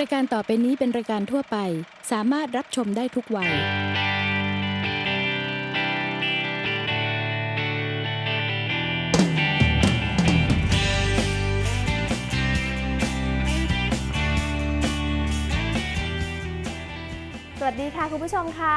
รายการต่อไปนี้เป็นรายการทั่วไป สามารถรับชมได้ทุกวัย สวัสดีค่ะคุณผู้ชมคะ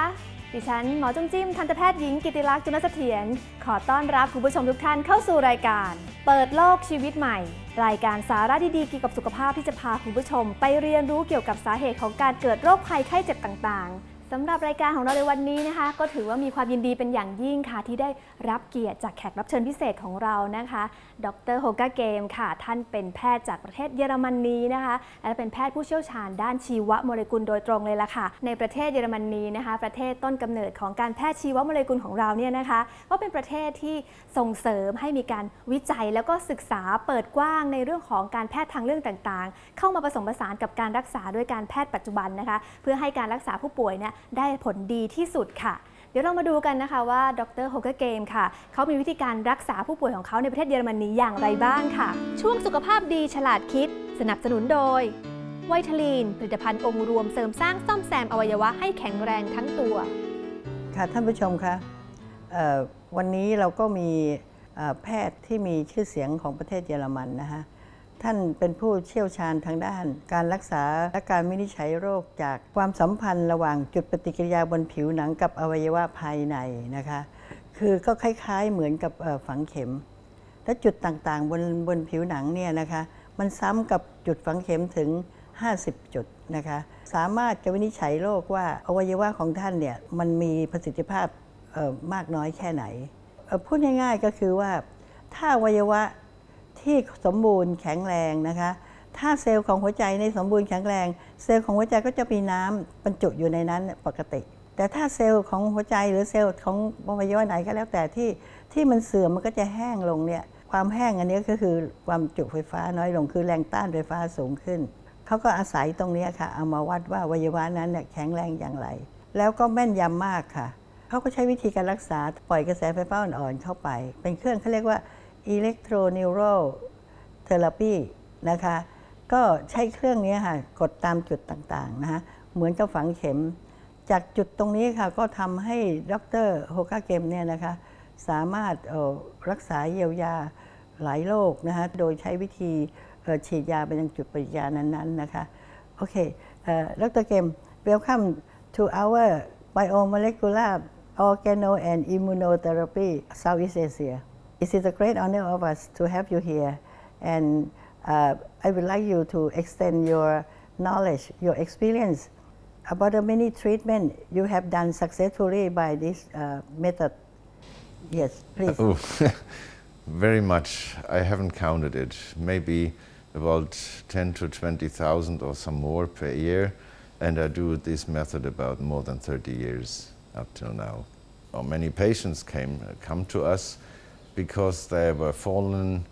ดิฉันหมอจุ้มจิ้มทันตแพทย์หญิงกิติลักษณ์จุลเสถียรขอต้อนรับคุณผู้ชมทุกท่านเข้าสู่รายการ เปิดโลกชีวิตใหม่ รายการสาระดีๆเกี่ยวกับสุขภาพที่จะพาคุณผู้ชม ไปเรียนรู้เกี่ยวกับสาเหตุของการเกิดโรคภัยไข้เจ็บต่างๆ สำหรับรายการของเราในวันนี้นะคะ ก็ถือว่ามีความยินดีเป็นอย่างยิ่งค่ะ ที่ได้รับเกียรติจากแขกรับเชิญพิเศษของเรานะคะ ดรโฮกาเกมค่ะ ท่านเป็นแพทย์จากประเทศเยอรมนีนะคะ และเป็นแพทย์ผู้เชี่ยวชาญด้านชีวโมเลกุลโดยตรงเลยล่ะค่ะ ในประเทศเยอรมนีนะคะ ประเทศต้นกำเนิดของการแพทย์ชีวโมเลกุลของเราเนี่ยนะคะก็เป็นประเทศที่ส่งเสริมให้มีการวิจัยแล้วก็ศึกษาเปิดกว้างในเรื่องของการแพทย์ทางเรื่องต่างๆ เข้ามาผสมผสานกับการรักษาด้วยการแพทย์ปัจจุบันนะคะ เพื่อให้การรักษาผู้ป่วยเนี่ยได้ผลดีที่สุดค่ะ เดี๋ยวเรามาดูกันนะคะว่าดรโฮเกอร์เกมค่ะ เขามีวิธีการรักษาผู้ป่วยของเขาในประเทศเยอรมนีอย่างไรบ้างค่ะ ช่วงสุขภาพดีฉลาดคิด สนับสนุนโดยไวทลีน ผลิตภัณฑ์องค์รวมเสริมสร้างซ่อมแซมอวัยวะให้แข็งแรงทั้งตัว ค่ะท่านผู้ชมคะวันนี้เราก็มีแพทย์ที่มีชื่อเสียงของประเทศเยอรมันนะคะ ท่านเป็นผู้เชี่ยวชาญทางด้าน การรักษาและการวินิจฉัยโรคจากความสัมพันธ์ระหว่างจุดปฏิกิริยาบนผิวหนังกับอวัยวะภายในนะคะ คือก็คล้ายๆเหมือนกับฝังเข็ม และจุดต่างๆบนบนผิวหนังเนี่ยนะคะมันซ้ำกับจุดฝังเข็มถึง 50 จุดนะคะ สามารถจะวินิจฉัยโรคว่าอวัยวะของท่านเนี่ยมันมีประสิทธิภาพมากน้อยแค่ไหน พูดง่ายๆก็คือว่าถ้าอวัยวะ ที่สมบูรณ์แข็งแรงนะคะ ถ้าเซลล์ของหัวใจในสมบูรณ์แข็งแรง เซลล์ของหัวใจก็จะมีน้ำบรรจุอยู่ในนั้นปกติ แต่ถ้าเซลล์ของหัวใจหรือเซลล์ของอวัยวะไหนก็แล้วแต่ที่ที่มันเสื่อมมันก็จะแห้งลงเนี่ยความแห้งอันนี้ก็คือความจุไฟฟ้าน้อยลงคือแรงต้านไฟฟ้าสูงขึ้นเขาก็อาศัยตรงนี้ค่ะเอามาวัดว่าวัยวะนั้นเนี่ยแข็งแรงอย่างไร แล้วก็แม่นยำมากค่ะเขาก็ใช้วิธีการรักษาปล่อยกระแสไฟฟ้าอ่อนๆเข้าไป เป็นเครื่องเขาเรียกว่า electroneural therapy นะคะก็ใช้เครื่องนี้ค่ะกดตามจุดต่างๆนะคะเหมือนกับฝังเข็ม จากจุดตรงนี้ค่ะก็ทำให้ดรโฮกาเกมเนี่ยนะคะสามารถรักษาเยียวยาหลายโรคนะคะโดยใช้วิธีฉีดยาไปยังจุดปฏิกิริยานั้นๆนะคะโอเคดรเกม welcome to our biomolecular organo and immunotherapy Southeast Asia it is a great honor of us to have you here and uh, I would like you to extend your knowledge your experience about the many treatment you have done successfully by this uh, method. Yes, please. Oh, very much. I haven't counted it. Maybe about 10 to 20,000 or some more per year. And I do this method about more than 30 years up till now. Or many patients came come to us because they were fallen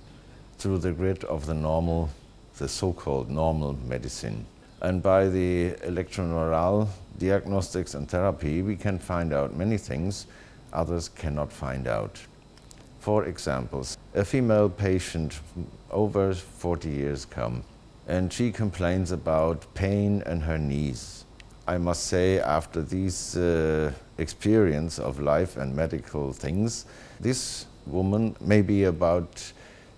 through the grid of the normal, the so-called normal medicine. And by the electroneural diagnostics and therapy, we can find out many things others cannot find out. For examples, a female patient over 40 years come and she complains about pain in her knees. I must say, after this uh, experience of life and medical things, this woman maybe about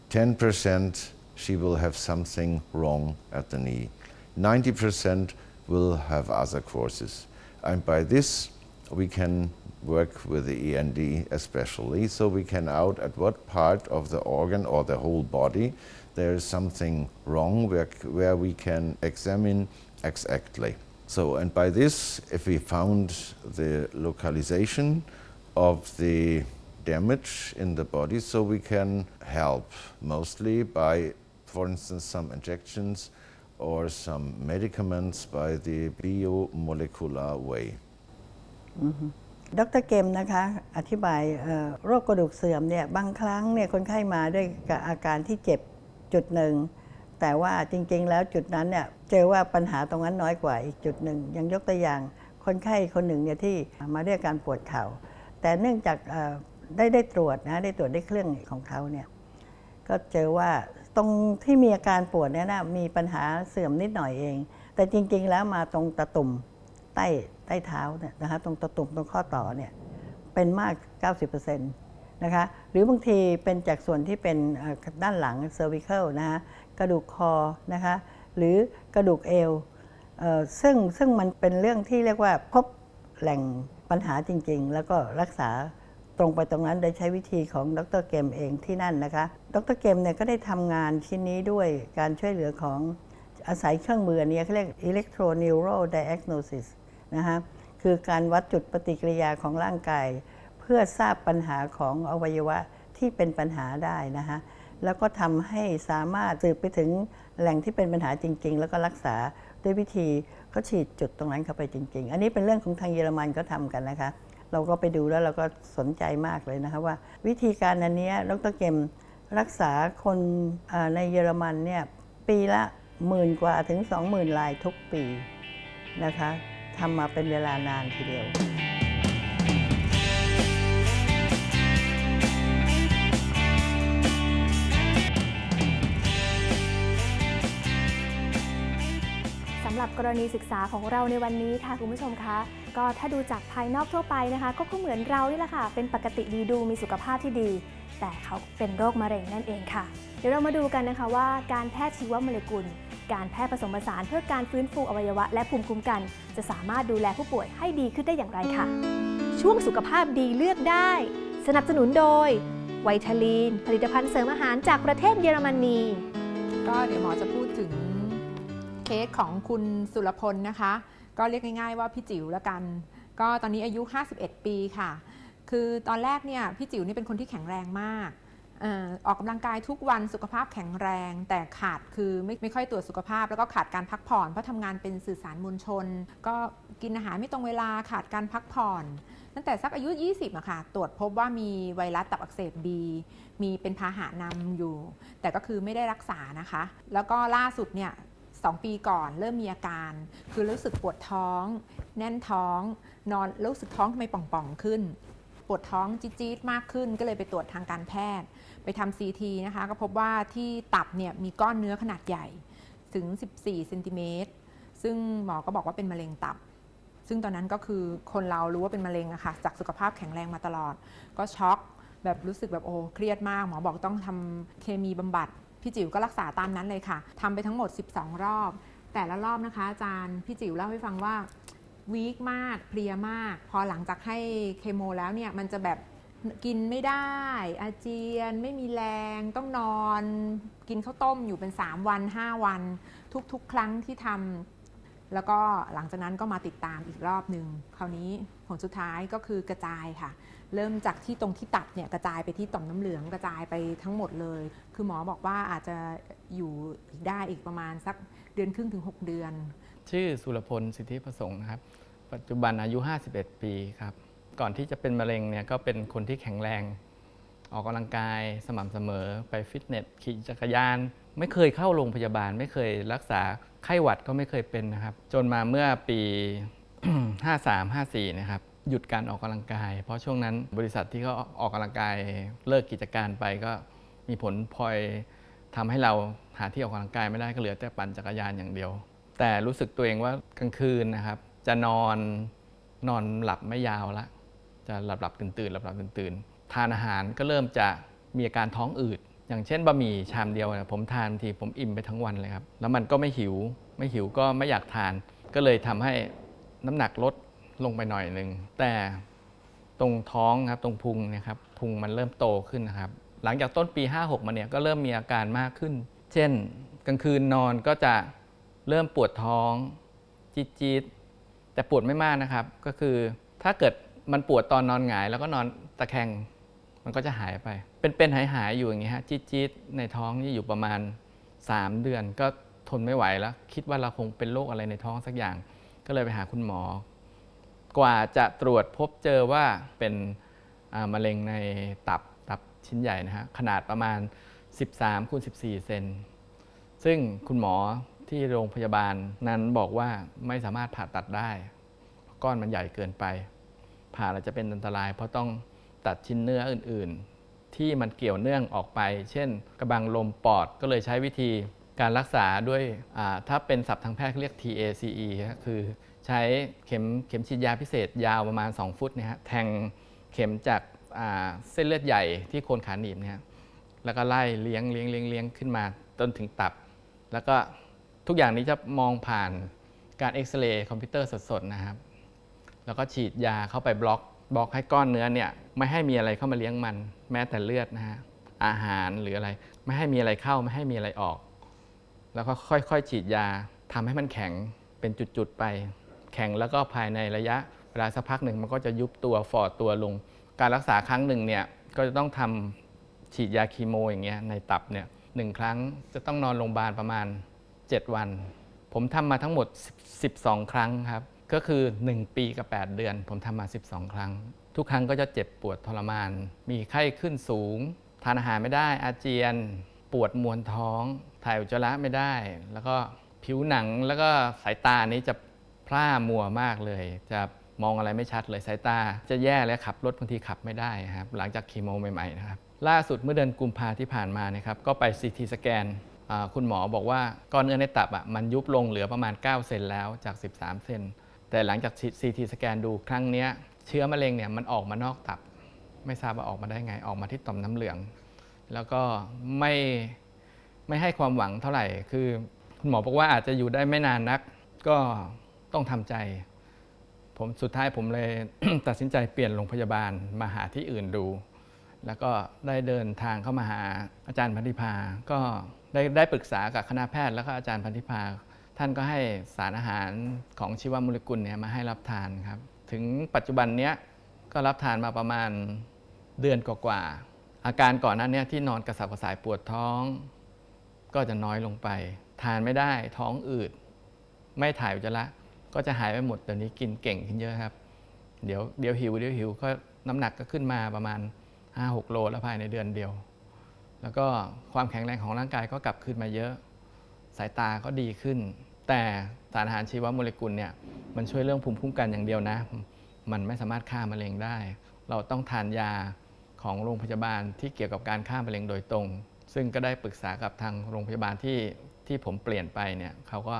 10% she will have something wrong at the knee. 90% will have other causes. And by this, we can work with the END especially, so we can out at what part of the organ or the whole body there is something wrong where, where we can examine exactly. So, and by this, if we found the localization of the damage in the body, so we can help mostly by, for instance, some injections or some medicaments by the biomolecular way. ดรเกมนะคะ อธิบายโรคกระดูกเสื่อมเนี่ยบางครั้งเนี่ยคนไข้มาด้วยกับอาการที่เจ็บจุดหนึ่ง แต่ว่าจริงๆแล้วจุดนั้นเนี่ยเจอว่าปัญหาตรงนั้นน้อยกว่าอีกจุดหนึ่งยังยกตัวอย่างคนไข้คนหนึ่งเนี่ยที่มาด้วยการปวดเข่าแต่เนื่องจาก ได้ได้ตรวจนะได้ตรวจได้เครื่องของเขาเนี่ยก็เจอว่าตรงที่มีอาการปวดเนี่ยนะมีปัญหาเสื่อมนิดหน่อยเอง แต่จริง ๆ แล้วมาตรงตะตุ่มใต้ใต้เท้าเนี่ยนะคะตรงตะตุ่มตรงข้อต่อเนี่ยเป็นมาก 90%นะคะหรือบางทีเป็นจากส่วนที่เป็นด้านหลัง cervical นะคะกระดูกคอนะคะหรือกระดูกเอวเอ่อซึ่งซึ่งมันเป็นเรื่องที่เรียกว่าพบแหล่งปัญหาจริง ๆ แล้วก็รักษา ตรงไปตรงนั้นโดยใช้วิธีของดรเกมเองที่นั่นนะคะ ดรเกมเนี่ยก็ได้ทำงานชิ้นนี้ด้วยการช่วยเหลือของอาศัยเครื่องมืออันนี้เขาเรียก electroneural diagnosis นะคะคือการวัดจุดปฏิกิริยาของร่างกาย เพื่อทราบปัญหาของอวัยวะที่เป็นปัญหาได้นะคะแล้วก็ทำให้สามารถสืบไปถึงแหล่งที่เป็นปัญหาจริง ๆ แล้วก็รักษาด้วยวิธีเขาฉีดจุดตรงนั้นเข้าไปจริง ๆ อันนี้เป็นเรื่องของทางเยอรมันก็ทำกันนะคะ เราก็ไปดูแล้วเราก็สนใจมากเลยนะคะว่า วิธีการอันนี้ดรเกมรักษาคนในเยอรมันเนี่ยปีละหมื่นกว่าถึง 20,000 ลายทุกปีนะคะทำมาเป็นเวลานานทีเดียว กรณีศึกษาของเราในวันนี้ค่ะคุณผู้ชมคะก็ถ้าดูจากภายนอกทั่วไปนะคะ ก็ก็เหมือนเรานี่แหละค่ะ เป็นปกติดีดูมีสุขภาพที่ดี แต่เขาเป็นโรคมะเร็งนั่นเองค่ะ เดี๋ยวเรามาดูกันนะคะว่าการแพทย์ชีวโมเลกุล การแพทย์ผสมผสานเพื่อการฟื้นฟูอวัยวะ และภูมิคุ้มกัน จะสามารถดูแลผู้ป่วยให้ดีขึ้นได้อย่างไรค่ะ ช่วงสุขภาพดีเลือกได้ สนับสนุนโดยไวทาลีน ผลิตภัณฑ์เสริมอาหารจากประเทศเยอรมนีก็เดี๋ยวหมอจะพูดถึง เคสของคุณสุรพลนะคะ ก็เรียกง่ายๆว่าพี่จิ๋วแล้วกัน ก็ตอนนี้อายุ 51 ปีค่ะ คือตอนแรกเนี่ยพี่จิ๋วนี่เป็นคนที่แข็งแรงมากออออกกำลังกายทุกวันสุขภาพแข็งแรง แต่ขาดคือไม่ไม่ค่อยตรวจสุขภาพ แล้วก็ขาดการพักผ่อนเพราะทำงานเป็นสื่อสารมวลชน ก็กินอาหารไม่ตรงเวลาขาดการพักผ่อน ตั้งแต่สักอายุ 20อะค่ะตรวจพบว่ามีไวรัสตับอักเสบบีมีเป็นพาหะนำอยู่ แต่ก็คือไม่ได้รักษานะคะ แล้วก็ล่าสุดเนี่ย สองปีก่อนเริ่มมีอาการ คือรู้สึกปวดท้อง แน่นท้อง นอนรู้สึกท้องทำไมป่องๆขึ้น ปวดท้องจี๊ดๆมากขึ้นก็เลยไปตรวจทางการแพทย์ ไปทำซีทีนะคะ ก็พบว่าที่ตับเนี่ยมีก้อนเนื้อขนาดใหญ่ถึง 14เซนติเมตรซึ่งหมอก็บอกว่าเป็นมะเร็งตับ ซึ่งตอนนั้นก็คือคนเรารู้ว่าเป็นมะเร็งอะค่ะจากสุขภาพแข็งแรงมาตลอด ก็ช็อกแบบรู้สึกแบบโอ้เครียดมาก หมอบอกต้องทำเคมีบำบัด พี่จิ๋วก็รักษาตามนั้นเลยค่ะทำไปทั้งหมด 12 รอบ แต่ละรอบนะคะ อาจารย์พี่จิ๋วเล่าให้ฟังว่าวีคมากเพลียมาก พอหลังจากให้เคมแล้วเนี่ยมันจะแบบกินไม่ได้ อาเจียนไม่มีแรงต้องนอน กินข้าวต้มอยู่เป็น 3 วัน 5 วัน ทุกๆ ครั้งที่ทำแล้วก็หลังจากนั้นก็มาติดตามอีกรอบหนึ่งคราวนี้ผลสุดท้ายก็คือกระจายค่ะ เริ่มจากที่ตรงที่ตับเนี่ยกระจายไปที่ต่อมน้ำเหลืองกระจายไปทั้งหมดเลย คือหมอบอกว่าอาจจะอยู่อีกได้อีกประมาณสักเดือนครึ่งถึง 6 เดือน ชื่อสุรพลสิทธิประสงค์นะครับ ปัจจุบันอายุ 51 ปีครับ ก่อนที่จะเป็นมะเร็งเนี่ยก็เป็นคนที่แข็งแรง ออกกำลังกายสม่ำเสมอไปฟิตเนสขี่จักรยาน ไม่เคยเข้าโรงพยาบาล ไม่เคยรักษาไข้หวัดก็ไม่เคยเป็นนะครับ จนมาเมื่อปี 53 54 นะครับ หยุดการออกกำลังกาย เพราะช่วงนั้นบริษัทที่เขาออกกำลังกายเลิกกิจการไปก็มีผลพลอยทำให้เราหาที่ออกกำลังกายไม่ได้ก็เหลือแต่ปั่นจักรยานอย่างเดียว แต่รู้สึกตัวเองว่ากลางคืนนะครับ จะนอนนอนหลับไม่ยาวละ จะหลับหลับตื่นตื่นหลับหลับตื่นตื่นทานอาหารก็เริ่มจะมีอาการท้องอืด อย่างเช่นบะหมี่ชามเดียวเนี่ยผมทานทีผมอิ่มไปทั้งวันเลยครับ แล้วมันก็ไม่หิว ไม่หิวก็ไม่อยากทาน ก็เลยทำให้น้ำหนักลด ลงไปหน่อยหนึ่งแต่ตรงท้องครับตรงพุงนะครับพุงมันเริ่มโตขึ้นนะครับ หลังจากต้นปี 56 มาเนี่ยก็เริ่มมีอาการมากขึ้น เช่น กลางคืนนอนก็จะเริ่มปวดท้องจี๊ดๆแต่ปวดไม่มากนะครับ ก็คือถ้าเกิดมันปวดตอนนอนหงาย แล้วก็นอนตะแคงมันก็จะหายไป เป็นๆหายๆอยู่อย่างเงี้ยฮะจี๊ดๆในท้องนี่อยู่ประมาณ 3 เดือนก็ทนไม่ไหวแล้ว คิดว่าเราคงเป็นโรคอะไรในท้องสักอย่าง ก็เลยไปหาคุณหมอ กว่าจะตรวจพบเจอว่าเป็นมะเร็งในตับตับชิ้นใหญ่นะฮะขนาดประมาณ 13คูณ14 เซนซึ่งคุณหมอที่โรงพยาบาลนั้นบอกว่าไม่สามารถผ่าตัดได้ เพราะก้อนมันใหญ่เกินไป ผ่าแล้วจะเป็นอันตราย เพราะต้องตัดชิ้นเนื้ออื่น ๆ ที่มันเกี่ยวเนื่องออกไป เช่น กระบังลมปอดก็เลยใช้วิธีการรักษาด้วยถ้าเป็นศัพท์ทางแพทย์เรียก TACE คือ ใช้เข็มเข็มฉีดยาพิเศษยาวประมาณ 2 ฟุตนะฮะแทงเข็มจากาเส้นเลือดใหญ่ที่โคนขาหนีบนี่ยฮะแล้วก็ไล่เลี้ยงเลี้ยงเลี้ยงเลี้ยงขึ้นมาจนถึงตับ แล้วก็ทุกอย่างนี้จะมองผ่านการเอ็กซเรย์คอมพิวเตอร์สดๆนะครับ แล้วก็ฉีดยาเข้าไปบล็อกบล็อกให้ก้อนเนื้อเนี่ยไม่ให้มีอะไรเข้ามาเลี้ยงมัน แม้แต่เลือดนะฮะอาหารหรืออะไร ไม่ให้มีอะไรเข้าไม่ให้มีอะไรออก แล้วก็ค่อยๆ ฉีดยาทำให้มันแข็งเป็นจุดๆไป แข็งแล้วก็ภายในระยะเวลาสักพักหนึ่งมันก็จะยุบตัวฟอดตัวลง การรักษาครั้งหนึ่งเนี่ยก็จะต้องทำฉีดยาคีโมอย่างเงี้ยในตับเนี่ยหนึ่งครั้งจะต้องนอนโรงพยาบาลประมาณ 7 วัน ผมทำมาทั้งหมด 12 ครั้งครับ ก็คือ 1 ปีกับ 8 เดือน ผมทำมา 12 ครั้ง ทุกครั้งก็จะเจ็บปวดทรมาน มีไข้ขึ้นสูง ทานอาหารไม่ได้อาเจียน ปวดมวนท้อง ถ่ายอุจจาระไม่ได้ แล้วก็ผิวหนังแล้วก็สายตานี้จะ พร่ามัวมากเลย จะมองอะไรไม่ชัดเลยสายตา จะแย่และขับรถบางทีขับไม่ได้ครับหลังจากคีโมใหม่ๆนะครับล่าสุดเมื่อเดือนกุมภาที่ผ่านมานะครับก็ไป CT สแกนคุณหมอบอกว่าก้อนเนื้อในตับอะมันยุบลงเหลือประมาณ 9 เซนแล้วจาก 13 เซนแต่หลังจาก CT สแกนดูครั้งนี้เชื้อมะเร็งเนี่ยมันออกมานอกตับ ไม่ทราบว่าออกมาได้ไงออกมาที่ต่อมน้ำเหลือง แล้วก็ไม่ไม่ให้ความหวังเท่าไหร่ คือคุณหมอบอกว่าอาจจะอยู่ได้ไม่นานนัก ก็ ต้องทำใจ ผมสุดท้ายผมเลย ตัดสินใจเปลี่ยนโรงพยาบาลมาหาที่อื่นดู แล้วก็ได้เดินทางเข้ามาหาอาจารย์พันธิพา ก็ได้ได้ปรึกษากับคณะแพทย์แล้วก็อาจารย์พันธิพา ท่านก็ให้สารอาหารของชีวโมเลกุลเนี่ยมาให้รับทานครับ ถึงปัจจุบันเนี้ยก็รับทานมาประมาณเดือนกว่าๆอาการก่อนหน้านี้ที่นอนกระสับกระส่ายปวดท้อง ก็จะน้อยลงไป ทานไม่ได้ท้องอืด ไม่ถ่ายอุจจาระ ก็จะหายไปหมดเดี๋ยวนี้กินเก่งขึ้นเยอะครับ เดี๋ยวเดี๋ยวหิวเดี๋ยวหิวก็น้ำหนักก็ขึ้นมาประมาณ 5-6 โลแล้วภายในเดือนเดียว แล้วก็ความแข็งแรงของร่างกายก็กลับขึ้นมาเยอะ สายตาก็ดีขึ้น แต่สารอาหารชีวโมเลกุลเนี่ยมันช่วยเรื่องภูมิคุ้มกันอย่างเดียวนะ มันไม่สามารถฆ่ามะเร็งได้ เราต้องทานยาของโรงพยาบาลที่เกี่ยวกับการฆ่ามะเร็งโดยตรง ซึ่งก็ได้ปรึกษากับทางโรงพยาบาลที่ที่ผมเปลี่ยนไปเนี่ยเขาก็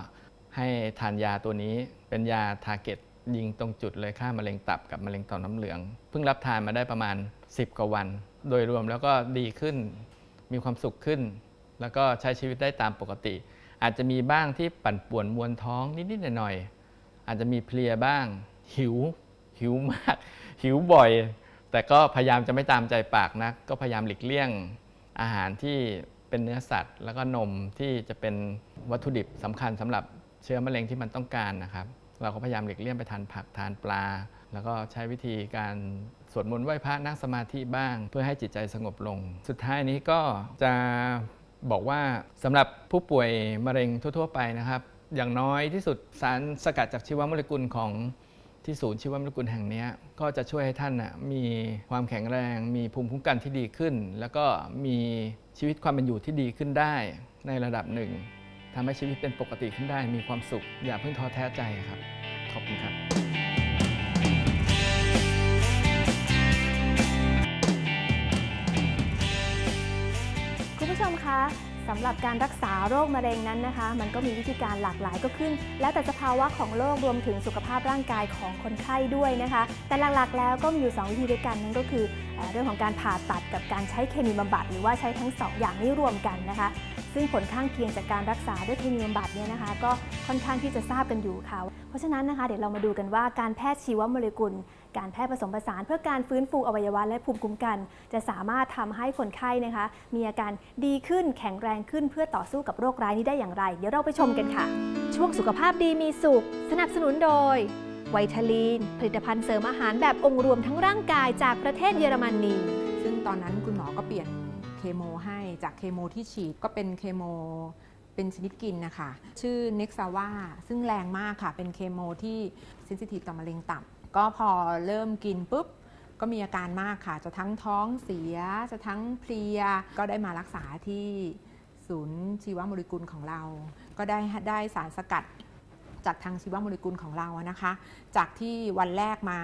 ให้ทานยาตัวนี้เป็นยาทาร์เก็ตยิงตรงจุดเลยฆ่ามะเร็งตับกับมะเร็งต่อมน้ำเหลือง เพิ่งรับทานมาได้ประมาณ 10 กว่าวัน โดยรวมแล้วก็ดีขึ้น มีความสุขขึ้น แล้วก็ใช้ชีวิตได้ตามปกติ อาจจะมีบ้างที่ปั่นป่วนมวนท้องนิดๆหน่อยๆอาจจะมีเพลียบ้าง หิว หิวมาก หิวบ่อย แต่ก็พยายามจะไม่ตามใจปากนะก็พยายามหลีกเลี่ยงอาหารที่เป็นเนื้อสัตว์ แล้วก็นมที่จะเป็นวัตถุดิบสำคัญสำหรับ เชื้อมะเร็งที่มันต้องการนะครับ เราก็พยายามหลีกเลี่ยงไปทานผักทานปลา แล้วก็ใช้วิธีการสวดมนต์ไหว้พระนั่งสมาธิบ้าง เพื่อให้จิตใจสงบลง สุดท้ายนี้ก็จะบอกว่าสำหรับผู้ป่วยมะเร็งทั่ว ๆ ไปนะครับ อย่างน้อยที่สุดสารสกัดจากชีวโมเลกุลของที่ศูนย์ชีวมรกุลแห่งนี้ก็จะช่วยให้ท่านนะมีความแข็งแรง มีภูมิคุ้มกันที่ดีขึ้น แล้วก็มีชีวิตความเป็นอยู่ที่ดีขึ้นได้ในระดับหนึ่ง ทำให้ชีวิตเป็นปกติขึ้นได้มีความสุข อย่าเพิ่งท้อแท้ใจครับ ขอบคุณครับคุณผู้ชมคะ สำหรับการรักษาโรคมะเร็งนั้นนะคะ มันก็มีวิธีการหลากหลายก็ขึ้น แล้วแต่สภาวะของโรครวมถึงสุขภาพร่างกายของคนไข้ด้วยนะคะ แต่หลักๆ แล้วก็มีอยู่ 2 วิธีด้วยกันนั่นก็คือเรื่องของการผ่าตัดกับการใช้เคมีบำบัด หรือว่าใช้ทั้ง 2 อย่างนี้รวมกันนะคะ ซึ่งผลข้างเคียงจากการรักษาด้วยเคมีบำบัดเนี่ยนะคะ ก็ค่อนข้างที่จะทราบกันอยู่ค่ะ เพราะฉะนั้นนะคะเดี๋ยวเรามาดูกันว่าการแพทย์ชีวโมเลกุล การแพทย์ผสมผสานเพื่อการฟื้นฟูอวัยวะและภูมิคุ้มกัน จะสามารถทำให้คนไข้นะคะ มีอาการดีขึ้นแข็งแรงขึ้นเพื่อต่อสู้กับโรคร้ายนี้ได้อย่างไร เดี๋ยวเราไปชมกันค่ะ ช่วงสุขภาพดีมีสุข สนับสนุนโดยไวทาลีน ผลิตภัณฑ์เสริมอาหารแบบองค์รวมทั้งร่างกายจากประเทศเยอรมนีซึ่งตอนนั้นคุณหมอก็เปลี่ยนเคโมให้จากเคโมที่ฉีดก็เป็นเคโมเป็นชนิดกินนะคะ ชื่อเน็กซาว่าซึ่งแรงมากค่ะ เป็นเคโมที่เซนซิทีฟต่อมะเร็งตับ ก็พอเริ่มกินปุ๊บก็มีอาการมากค่ะ จะทั้งท้องเสีย จะทั้งเพลีย ก็ได้มารักษาที่ศูนย์ชีวโมเลกุลของเรา ก็ได้ได้สารสกัดจากทางชีวโมเลกุลของเรานะคะ จากที่วันแรกมา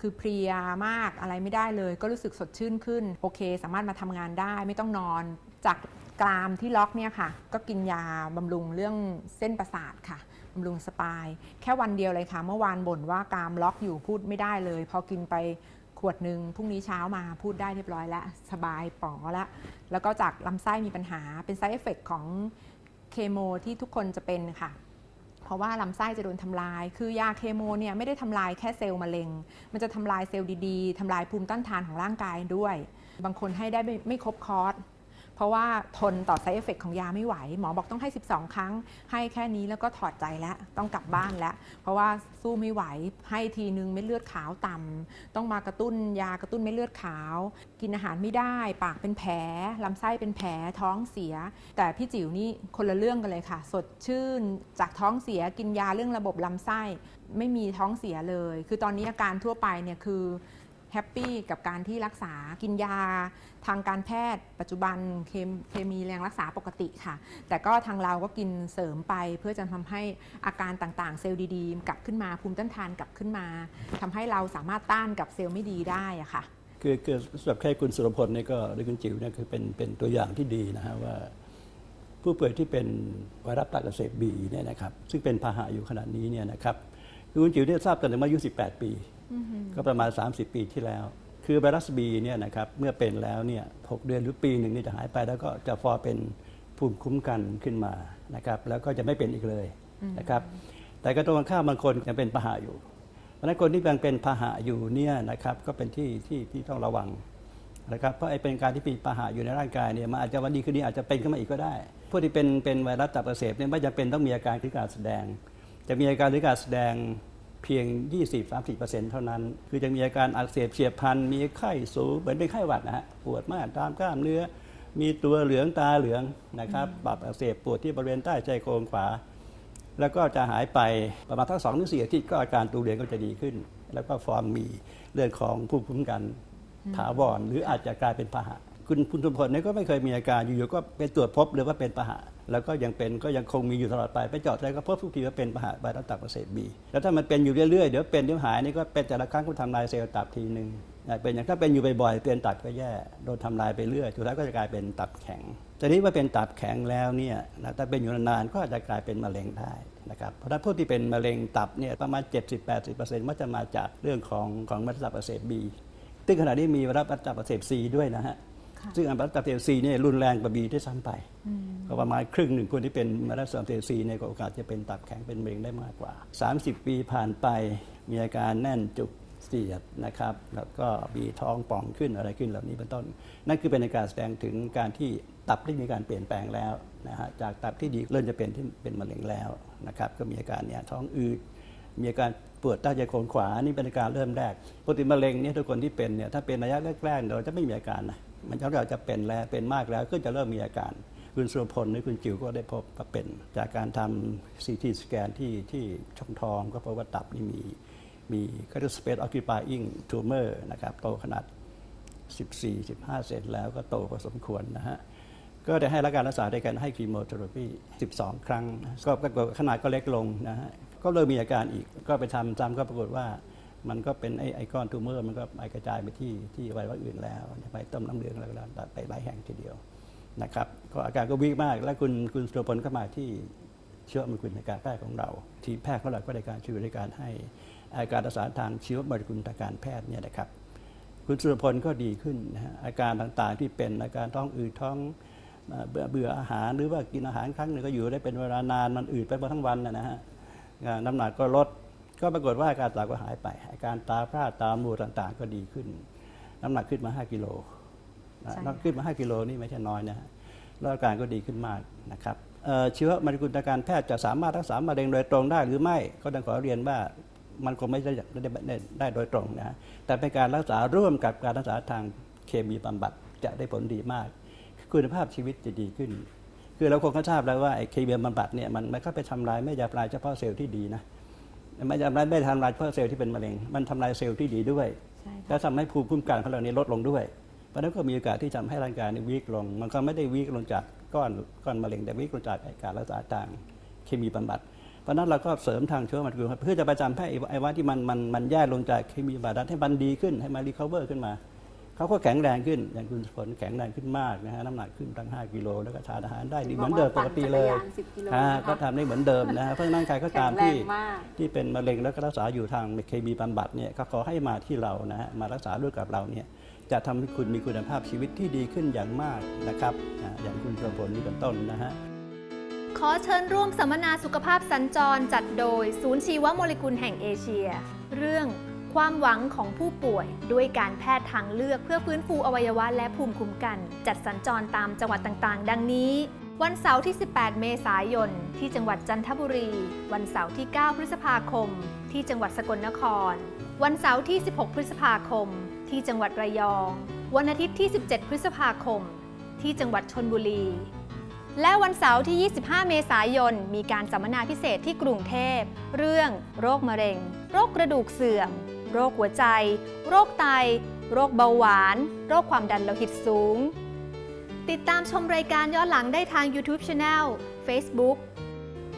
คือเพลียมากอะไรไม่ได้เลย ก็รู้สึกสดชื่นขึ้น โอเค สามารถมาทำงานได้ไม่ต้องนอน จากกรามที่ล็อกเนี่ยค่ะ ก็กินยาบำรุงเรื่องเส้นประสาทค่ะ บำรุงสปาย แค่วันเดียวเลยค่ะ เมื่อวานบ่นว่ากรามล็อกอยู่พูดไม่ได้เลย พอกินไปขวดหนึ่งพรุ่งนี้เช้ามาพูดได้เรียบร้อยแล้ว สบายป๋อแล้วแล้วก็จากลำไส้มีปัญหาเป็น side effect ของเคโมที่ทุกคนจะเป็นค่ะ เพราะว่าลำไส้จะโดนทำลาย คือยาเคโมเนี่ยไม่ได้ทำลายแค่เซลล์มะเร็ง มันจะทำลายเซลล์ดีๆทำลายภูมิต้านทานของร่างกายด้วย บางคนให้ได้ไม่ไม่ครบคอร์ส เพราะว่าทนต่อ side effect ของยาไม่ไหว หมอบอกต้องให้ 12 ครั้ง ให้แค่นี้แล้วก็ถอดใจแล้ว ต้องกลับบ้านแล้ว เพราะว่าสู้ไม่ไหว ให้ทีนึงเม็ดเลือดขาวต่ำต้องมากระตุ้นยากระตุ้นเม็ดเลือดขาว กินอาหารไม่ได้ ปากเป็นแผลลำไส้เป็นแผลท้องเสีย แต่พี่จิ๋วนี่คนละเรื่องกันเลยค่ะ สดชื่นจากท้องเสียกินยาเรื่องระบบลำไส้ ไม่มีท้องเสียเลย คือตอนนี้อาการทั่วไปเนี่ยคือ แฮปปี้กับการที่รักษากินยา ทางการแพทย์ ปัจจุบันเคมเคมีแรงรักษาปกติค่ะ แต่ก็ทางเราก็กินเสริมไป เพื่อจะทำให้อาการต่างๆ เซลล์ดีๆ กลับขึ้นมาภูมิต้านทานกลับขึ้นมาทำให้เราสามารถต้านกับเซลล์ไม่ดีได้อะค่ะคือคือสำหรับแค่คุณสุรพลเนี่ยก็หรือคุณจิ๋วเนี่ยคือเป็นเป็นตัวอย่างที่ดีนะฮะว่า ผู้ป่วยที่เป็นไวรัสตับอักเสบบีเนี่ยนะครับซึ่งเป็นพาหะอยู่ขณะนี้เนี่ยนะครับคุณจิ๋วเนี่ยทราบกันแต่เมื่ออายุ 18 ปี ก็ประมาณ 30 ปีที่แล้ว คือไวรัสบีเนี่ยนะครับเมื่อเป็นแล้วเนี่ยหกเดือนหรือปีหนึ่งนี่จะหายไปแล้วก็จะฟอร์เป็นภูมิคุ้มกันขึ้นมานะครับแล้วก็จะไม่เป็นอีกเลยนะครับแต่ก็ตรงข้ามบางคนยังเป็นพาหะอยู่ เพราะนั้นคนที่ยังเป็นพาหะอยู่เนี่ยนะครับก็เป็นที่ที่ที่ต้องระวังนะครับเพราะไอ้เป็นการที่มีพาหะอยู่ในร่างกายเนี่ยมันอาจจะวันดีคืนดีอาจจะเป็นขึ้นมาอีกก็ได้พวกที่เป็นเป็นไวรัสตับอักเสบเนี่ยไม่จำเป็นต้องมีอาการหรือการแสดง จะมีอาการหรือการแสดง เพียง 20-30%เท่านั้น คือจะมีอาการอักเสบเฉียบพลัน มีไข้สูงเหมือนเป็นไข้หวัดนะฮะ ปวดมากตามกล้ามเนื้อ มีตัวเหลืองตาเหลืองนะครับปรับอักเสบปวดที่บริเวณใต้ชายโครงขวา แล้วก็จะหายไปประมาณทั้งสองถึงสี่อาทิตย์ก็อาการตูเหลืองก็จะดีขึ้น แล้วก็ฟอร์มมีเรื่องของภูมิคุ้มกันถาวรหรืออาจจะกลายเป็นพาหะ คุณคุณสมพลเนี่ยก็ไม่เคยมีอาการอยู่ๆก็เป็นตรวจพบเลยว่าเป็นพาหะ แล้วก็ยังเป็นก็ยังคงมีอยู่ตลอดไปไปเจาะใจก็พบทุกทีว่าเป็นพาหะไวรัสตับอักเสบบีแล้วถ้ามันเป็นอยู่เรื่อยๆเดี๋ยวเป็นเดี๋ยวหายนี่ก็เป็นแต่ละครั้งก็ทำลายเซลล์ตับทีหนึ่งนะเป็นอย่างถ้าเป็นอยู่บ่อยๆเป็นตับก็แย่โดนทำลายไปเรื่อยสุดท้ายก็จะกลายเป็นตับแข็งแต่นี้ว่าเป็นตับแข็งแล้วเนี่ยนะถ้าเป็นอยู่นานๆก็อาจจะกลายเป็นมะเร็งได้นะครับเพราะฉะนั้นผู้ที่เป็นมะเร็งตับเนี่ยประมาณ 70-80%มันจะมาจากเรื่องของของไวรัสตับอักเสบบีซึ่งขณะนี้มีไวรัสตับอักเสบซีด้วยนะฮะ ซึ่งไวรัสตับอักเสบซีเนี่ยรุนแรงกว่าบีที่ซ้ำไปก็ประมาณครึ่งหนึ่งคนที่เป็นไวรัสตับอักเสบซีเนี่ยก็โอกาสจะเป็นตับแข็งเป็นมะเร็งได้มากกว่า 30 ปีผ่านไปมีอาการแน่นจุกเสียดนะครับ แล้วก็มีท้องป่องขึ้นอะไรขึ้นเหล่านี้เป็นต้น นั่นคือเป็นอาการแสดงถึงการที่ตับได้มีการเปลี่ยนแปลงแล้วนะฮะจากตับที่ดีเริ่มจะเป็นที่เป็นมะเร็งแล้วนะครับก็มีอาการเนี่ยท้องอืดมีอาการปวดใต้ชายโครงขวานี่เป็นอาการเริ่มแรกปกติมะเร็งเนี่ยทุกคนที่เป็นเนี่ยถ้าเป็นระยะแรกๆเราจะไม่มีอาการนะ มันจะเราจะเป็นแล้วเป็นมากแล้วก็จะเริ่มมีอาการ คุณสุรพลหรือคุณจิ๋วก็ได้พบว่าเป็น จากการทำซีทีสแกนที่ที่ช่องท้องก็พบว่าตับนี่มีมีก็เรียก space occupying tumor นะครับโตขนาด 14-15 เซนแล้วก็โตพอสมควรนะฮะก็ได้ให้รับการรักษาด้วยการให้คีโมเทอราปี12 ครั้ง ก็ปรากฏขนาดก็เล็กลงนะฮะก็เริ่มมีอาการอีกก็ไปทำซ้ำก็ปรากฏว่า มันก็เป็นไอไอก้อนทูเมอร์มันก็ไปกระจายไปที่ที่อวัยวะอื่นแล้วไปต้มน้ำเหลืองแล้วไปหลายแห่งทีเดียวนะครับก็อาการก็วิกมาก แล้วคุณคุณสุรพลก็มาที่เชื้อมันคุณในการแพทย์ของเรา ทีมแพทย์ของเราก็ได้การช่วยในการให้อาการรักษาทางเชีวมรกุลทางการแพทย์เนี่ยนะครับ คุณสุรพลก็ดีขึ้นนะฮะอาการต่างๆที่เป็นอาการท้องอืดท้องเบื่อเบื่ออาหารหรือว่ากินอาหารครั้งหนึ่งก็อยู่ได้เป็นเวลานานมันอืดไปมดทั้งวันนะฮะน้ำหนักก็ลด ก็ปรากฏว่าอาการต่างก็หายไปอาการตาพร่าตามัวต่างๆ ก็ดีขึ้น น้ำหนักขึ้นมา 5 กิโลนะใช่ค่ะน้ำหนักขึ้นมา 5 กิโลนี่ไม่ใช่น้อยนะฮะแล้วอาการก็ดีขึ้นมากนะครับเอ่อเชื้อมะเร็งทางการแพทย์จะสามารถรักษามะเร็งโดยตรงได้หรือไม่ก็ต้องขอเรียนว่ามันคงไม่ได้ได้ได้ได้โดยตรงนะฮะแต่เป็นการรักษาร่วมกับการรักษาทางเคมีบำบัดจะได้ผลดีมาก คุณภาพชีวิตจะดีขึ้น คือเราคงก็ทราบแล้วว่าไอ้เคมีบำบัดเนี่ยมันมันก็ไปทำลายไม่ทำลายเฉพาะเซลล์ที่ดีนะ ไม่ทำลายไม่ทำลายเฉพาะเซลล์ที่เป็นมะเร็ง มันทำลายเซลล์ที่ดีด้วยใช่ค่ะแล้วทำให้ภูมิคุ้มกันของเราเนี่ยลดลงด้วย เพราะฉะนั้นก็มีโอกาสที่ทำให้ร่างกายเนี่ยวีกลง มันก็ไม่ได้วีกลงจากก้อนก้อนมะเร็งแต่วีกลงจากการรักษาทางเคมีบำบัด เพราะฉะนั้นเราก็เสริมทางเชื้อมันคือเพื่อจะประจำให้ไอ้ว่าที่มันมันมันแย่ลงจากเคมีบำบัดให้มันดีขึ้นให้มันรีคาเวอร์ขึ้นมา เขาก็แข็งแรงขึ้น อย่างคุณฝนแข็งแรงขึ้นมากนะฮะน้ำหนักขึ้นตั้ง 5 กิโลแล้วก็ทานอาหารได้ดีเหมือนเดิมปกติเลยบอกว่าปั่นจักรยาน10กิโลฮะนะคะก็ทำได้เหมือนเดิมนะฮะเพราะฉะนั้นใครก็ตามแข็งแรงที่มากที่เป็นมะเร็งแล้วก็รักษาอยู่ทางเคมีบำบัดเนี่ยก็ขอให้มาที่เรานะฮะมารักษาด้วยกับเราเนี่ยจะทำให้คุณมีคุณภาพชีวิตที่ดีขึ้นอย่างมากนะครับอ่าอย่างคุณประพลนี่เป็นต้นนะฮะขอเชิญร่วมสัมมนาสุขภาพสัญจรจัดโดย ศูนย์ชีวโมเลกุลแห่งเอเชีย เรื่อง ความหวังของผู้ป่วย ด้วยการแพทย์ทางเลือกเพื่อฟื้นฟูอวัยวะและภูมิคุ้มกัน จัดสัญจรตามจังหวัดต่างๆ ดังนี้ วันเสาร์ที่ 18 เมษายน ที่จังหวัดจันทบุรี วันเสาร์ที่ 9 พฤษภาคม ที่จังหวัดสกลนคร วันเสาร์ที่ 16 พฤษภาคม ที่จังหวัดระยอง วันอาทิตย์ที่ 17 พฤษภาคม ที่จังหวัดชนบุรีและวันเสาร์ที่ 25 เมษายน มีการสัมมนาพิเศษที่กรุงเทพ เรื่อง โรคมะเร็ง โรคกระดูกเสื่อม โรคหัวใจ โรคไต โรคเบาหวาน โรคความดันโลหิตสูง ติดตามชมรายการย้อนหลังได้ทาง YouTube Channel Facebook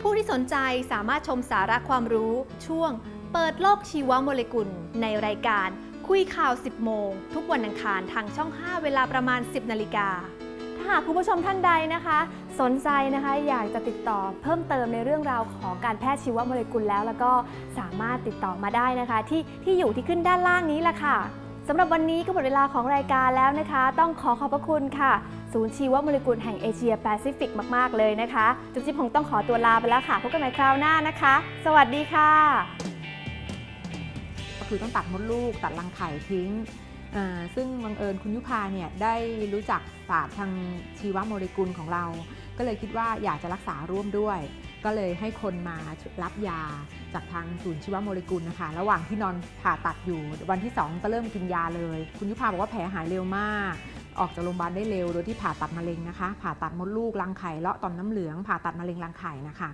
ผู้ที่สนใจสามารถชมสาระความรู้ ช่วง เปิดโลกชีวโมเลกุล ในรายการคุยข่าว 10 โมง ทุกวันอังคารทางช่อง 5 เวลาประมาณ 10 นาฬิกาถ้า หากคุณผู้ชมท่านใดนะคะ สนใจนะคะอยากจะติดต่อเพิ่มเติมในเรื่องราวของการแพทย์ชีวโมเลกุลแล้ว แล้วก็สามารถติดต่อมาได้นะคะ ที่ที่อยู่ที่ขึ้นด้านล่างนี้แหละค่ะสำหรับวันนี้ก็หมดเวลาของรายการแล้วนะคะ ต้องขอขอบพระคุณค่ะ ศูนย์ชีวโมเลกุลแห่งเอเชียแปซิฟิกมาก ๆ เลยนะคะ จุ๊บจิ๊บคงต้องขอตัวลาไปแล้วค่ะพบกันใหม่คราวหน้านะคะ สวัสดีค่ะ ก็คือต้องตัดมดลูกตัดรังไข่ทิ้ง ซึ่งบังเอิญคุณยุพาเนี่ยได้รู้จักศาสตร์ทางชีวโมเลกุลของเรา ก็เลยคิดว่าอยากจะรักษาร่วมด้วย ก็เลยให้คนมารับยาจากทางศูนย์ชีวโมเลกุลนะคะ ระหว่างที่นอนผ่าตัดอยู่วันที่ 2 ก็เริ่มกินยาเลย คุณยุพาบอกว่าแผลหายเร็วมาก ออกจากโรงพยาบาลได้เร็วโดยที่ผ่าตัดมะเร็งนะคะ ผ่าตัดมดลูกรังไข่เลาะต่อมน้ำเหลืองผ่าตัดมะเร็งรังไข่นะคะ